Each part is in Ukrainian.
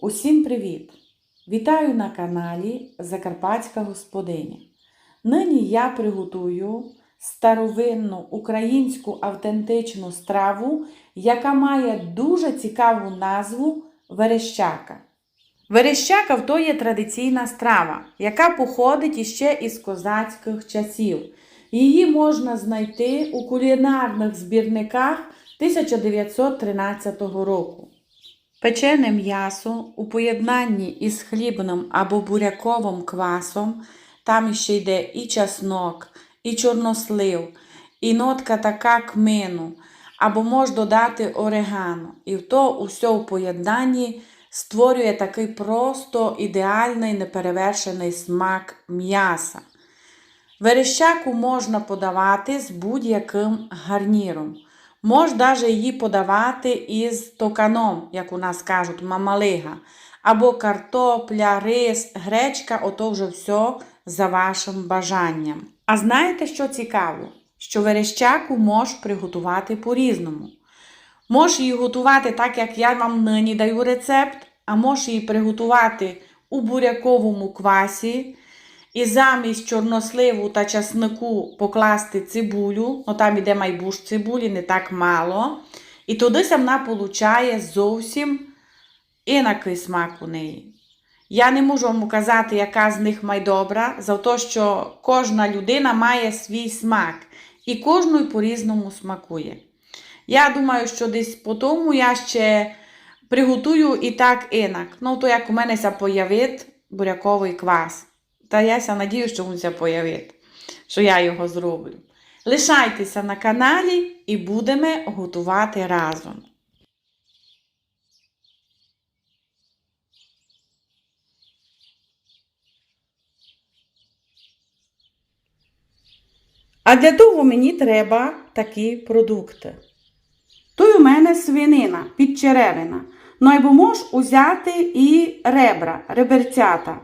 Усім привіт! Вітаю на каналі Закарпатська Господиня. Нині я приготую старовинну українську автентичну страву, яка має дуже цікаву назву верещака. Верещака то є традиційна страва, яка походить іще із козацьких часів. Її можна знайти у кулінарних збірниках 1913 року. Печене м'ясо у поєднанні із хлібним або буряковим квасом, там ще йде і часнок, і чорнослив, і нотка така кмину, або можна додати орегано. І то усе у поєднанні створює такий просто ідеальний неперевершений смак м'яса. Верещаку можна подавати з будь-яким гарніром. Можна навіть її подавати із токаном, як у нас кажуть, мамалига. Або картопля, рис, гречка, ото вже все за вашим бажанням. А знаєте, що цікаво? Що верещаку можеш приготувати по-різному. Можеш її готувати так, як я вам нині даю рецепт, а можеш її приготувати у буряковому квасі. І замість чорносливу та часнику покласти цибулю, ну там іде майбуш цибулі, не так мало. І туди вона получає зовсім інакий смак у неї. Я не можу вам казати, яка з них майдобра, за те, що кожна людина має свій смак, і кожну по-різному смакує. Я думаю, що десь по тому я ще приготую і так інак. Ну, то як у мене появить буряковий квас. Та я ся надію, що він появить, що я його зроблю. Лишайтеся на каналі і будемо готувати разом. А для того мені треба такі продукти. Тут у мене свинина підчеревина. Ну або можеш узяти і ребра, реберцята.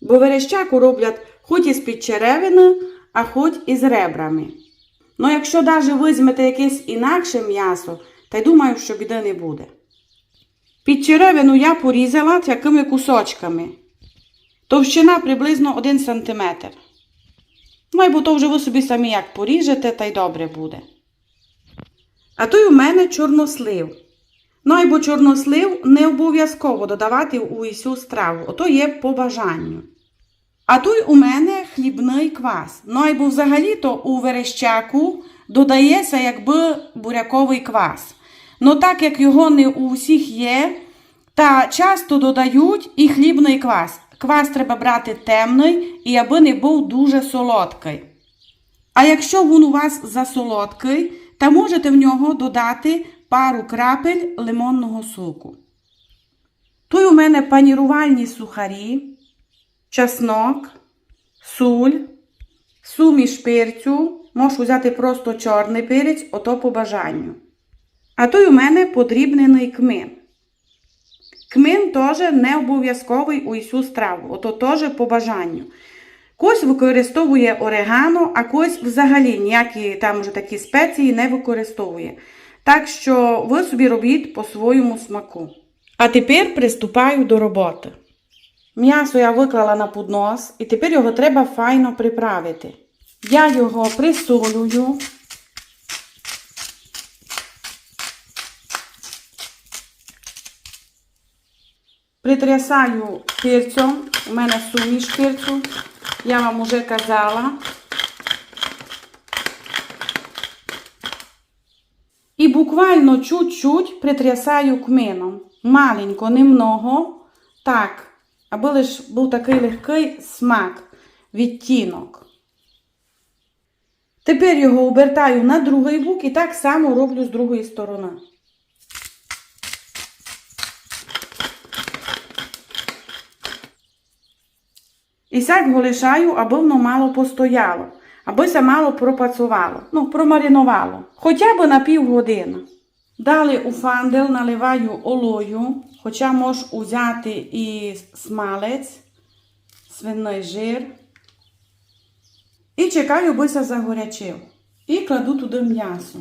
Бо верещаку роблять хоч із під черевини, а хоч із ребрами. Ну, якщо навіть візьмете якесь інакше м'ясо, та й думаю, що біди не буде. Під черевину я порізала такими кусочками. Товщина приблизно 1 см. Ну, або то вже ви собі самі як поріжете, та й добре буде. А той у мене чорнослив. Ну, або чорнослив не обов'язково додавати у усю страву, ото є по бажанню. А той у мене хлібний квас. Ну, або взагалі-то у верещаку додається якби буряковий квас. Ну, так як його не у всіх є, та часто додають і хлібний квас. Квас треба брати темний і аби не був дуже солодкий. А якщо він у вас засолодкий, та можете в нього додати пару крапель лимонного соку. Тут у мене панірувальні сухарі, чеснок, суль, суміш перцю, можеш взяти просто чорний перець, ото по бажанню. А тут у мене подрібнений кмин. Кмин теж не обов'язковий у всю страву, ото теж по бажанню. Когось використовує орегано, а когось взагалі ніякі там вже такі спеції не використовує. Так що ви собі робіть по своєму смаку. А тепер приступаю до роботи. М'ясо я виклала на поднос і тепер його треба файно приправити. Я його присолюю. Притрясаю перцем. У мене суміш перцю. Я вам уже казала. І буквально чуть-чуть притрясаю кмином. Маленько, немного. Так, аби лиш був такий легкий смак, відтінок. Тепер його обертаю на другий бок і так само роблю з другої сторони. І сяк його лишаю, аби воно мало постояло, аби се мало пропрацювало, ну, промаринувало, хоча б на півгодини. Далі у фандел наливаю олою, хоча можеш взяти і смалець, свиний жир. І чекаю, аби се загорячив. І кладу туди м'ясо.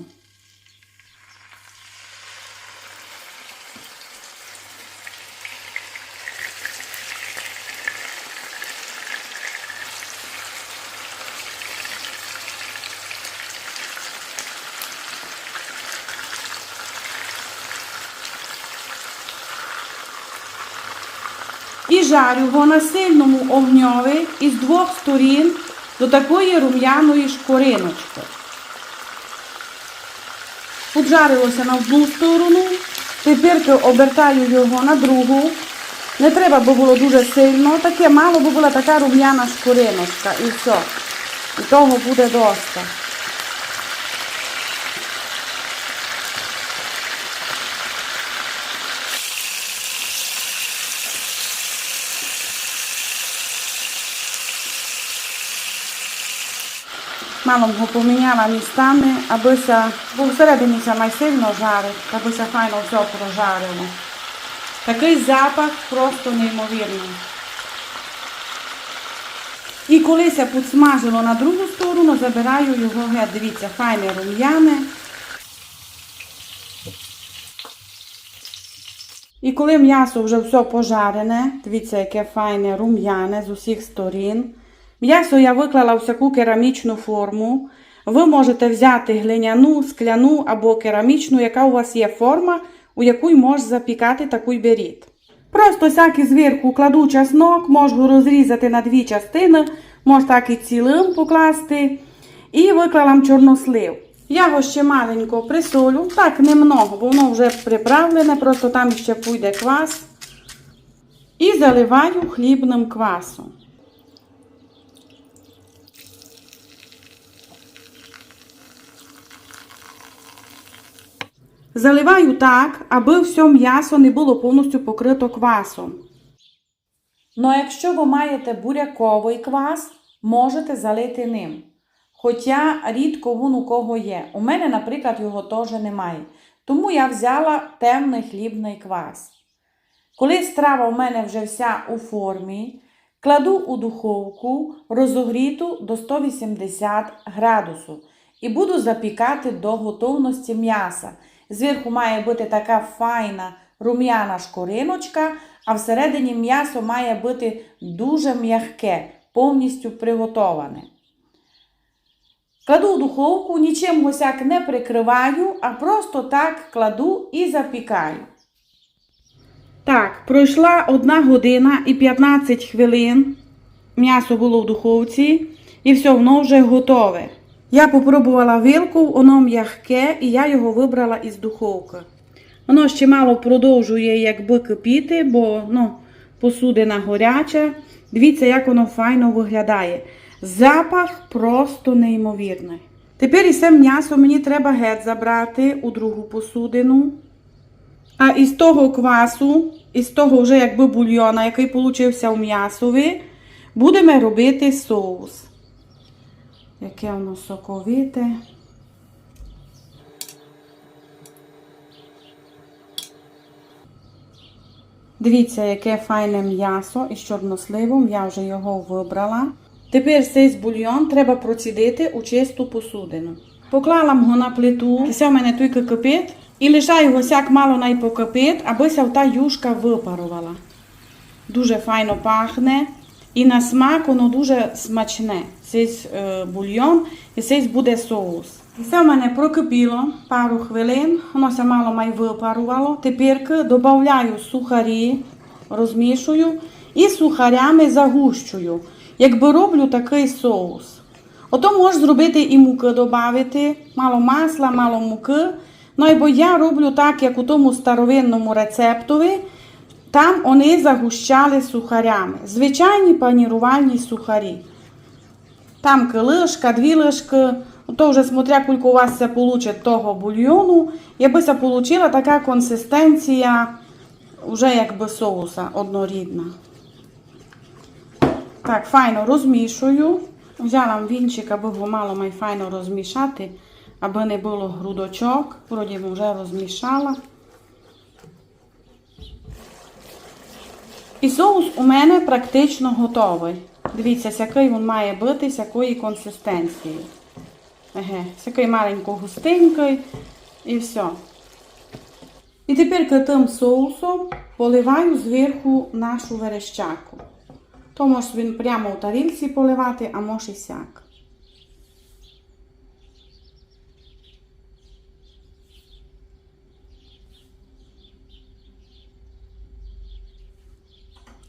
Жарю його на сильному огньові із двох сторін до такої рум'яної шкориночки. Поджарилося на одну сторону, тепер обертаю його на другу. Не треба, бо було дуже сильно, таке мало, бо була така рум'яна шкориночка і все. І того буде доста. Мало б го поміняла містами, абися, бо всередині ся май сильно жарить, абися файно все прожарило. Такий запах просто неймовірний. І коли ся підсмажило на другу сторону, забираю його геть. Дивіться, файне рум'яне. І коли м'ясо вже все пожарене, дивіться, яке файне рум'яне з усіх сторін. М'ясо я виклала в всяку керамічну форму. Ви можете взяти глиняну, скляну або керамічну, яка у вас є форма, у яку можеш запікати, таку й беріть. Просто всякий зверху кладу чеснок, можу розрізати на дві частини, можу так і цілим покласти. І виклала чорнослив. Я його ще маленько присолю, так немного, бо воно вже приправлене, просто там ще пойде квас. І заливаю хлібним квасом. Заливаю так, аби все м'ясо не було повністю покрито квасом. Ну, якщо ви маєте буряковий квас, можете залити ним. Хоча рідко він у кого є. У мене, наприклад, його теж немає. Тому я взяла темний хлібний квас. Коли страва у мене вже вся у формі, кладу у духовку розогріту до 180 градусів і буду запікати до готовності м'яса. Зверху має бути така файна рум'яна шкориночка, а всередині м'ясо має бути дуже м'яке, повністю приготоване. Кладу в духовку, нічим госяк не прикриваю, а просто так кладу і запікаю. Так, пройшла 1 година і 15 хвилин. М'ясо було в духовці і все, воно вже готове. Я попробувала вилку, воно м'яке, і я його вибрала із духовки. Воно ще мало продовжує якби кипіти, бо ну, посудина горяча. Дивіться, як воно файно виглядає. Запах просто неймовірний. Тепер і це м'ясо мені треба геть забрати у другу посудину. А із того квасу, із того вже якби бульйона, який получився у м'ясові, будемо робити соус. Яке воно соковите. Дивіться, яке файне м'ясо із чорносливом, я вже його вибрала. Тепер цей бульйон треба процідити у чисту посудину. Поклала його на плиту, це в мене тільки кипить, і лишаю його сяк мало найпокипить, аби ся та юшка випарувала. Дуже файно пахне. І на смак воно дуже смачне. Цей е, бульйон і цей буде соус. Це в мене прокипіло пару хвилин, воно ся мало май випарувало. Тепер додаю сухарі, розмішую і сухарями загущую. Якби роблю такий соус. Ото можеш зробити і муки додати, мало масла, мало муки. Ну, бо я роблю так, як у тому старовинному рецептові. Там вони загущали сухарями. Звичайні панірувальні сухарі. Там лишка, дві лишки. То вже смотря, кілько у вас це вийде того бульйону. Якби це вийшла така консистенція, вже якби соуса однорідна. Так, файно розмішую. Взяла вінчик, аби його мало май файно розмішати, аби не було грудочок. Вроді вже розмішала. І соус у мене практично готовий. Дивіться, який він має бути, з якої консистенції. Еге, який маленько густенький і все. І тепер тим соусом поливаю зверху нашу верещаку. То можеш він прямо у тарілці поливати, а може і сяк.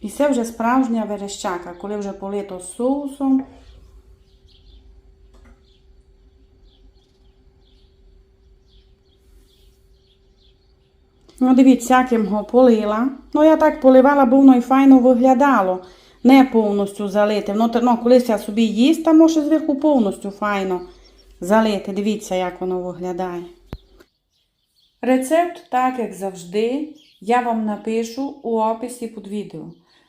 І це вже справжня верещака, коли вже полито соусом. Ну, дивіться, як його полила. Ну, я так поливала, бо воно і файно виглядало. Не повністю залити. Ну, ну, колись я собі їсть, там може зверху повністю файно залити. Дивіться, як воно виглядає. Рецепт, так як завжди, я вам напишу у описі під відео.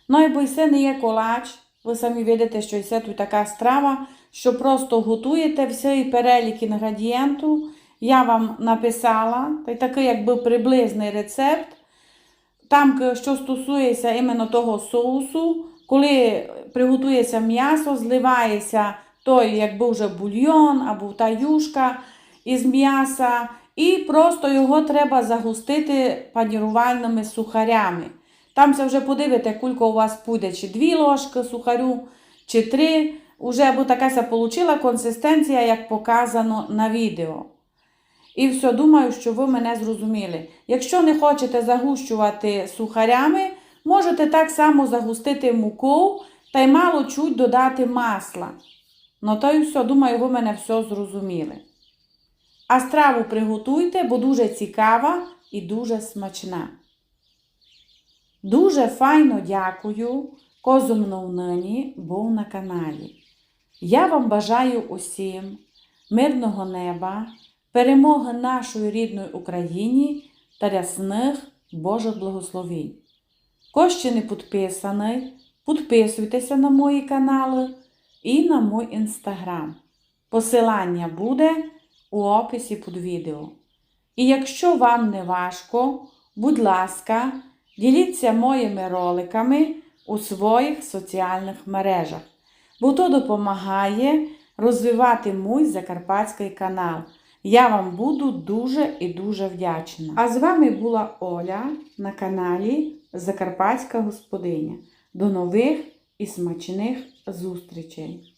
Ну і не є колач, ви самі видите, що це тут така страва, що просто готуєте всі перелік інгредієнту. Я вам написала, та такий якби приблизний рецепт. Там, що стосується іменно того соусу, коли приготується м'ясо, зливається той, якби вже бульйон або та юшка із м'яса, і просто його треба загустити панірувальними сухарями. Там це вже подивите, кулька у вас буде, чи дві ложки сухарю, чи три. Уже бо така получила консистенція, як показано на відео. І все, думаю, що ви мене зрозуміли. Якщо не хочете загущувати сухарями, можете так само загустити мукою та й мало чуть додати масла. Ну то і все, думаю, ви мене все зрозуміли. А страву приготуйте, бо дуже цікава і дуже смачна. Дуже файно дякую, козумнув нині був на каналі. Я вам бажаю усім мирного неба, перемоги нашої рідної Україні та рясних Божих благословінь. Хто не підписаний, підписуйтеся на мої канали і на мій інстаграм. Посилання буде у описі під відео. І якщо вам не важко, будь ласка, діліться моїми роликами у своїх соціальних мережах, бо то допомагає розвивати мій закарпатський канал. Я вам буду дуже і дуже вдячна. А з вами була Оля на каналі Закарпатська Господиня. До нових і смачних зустрічей!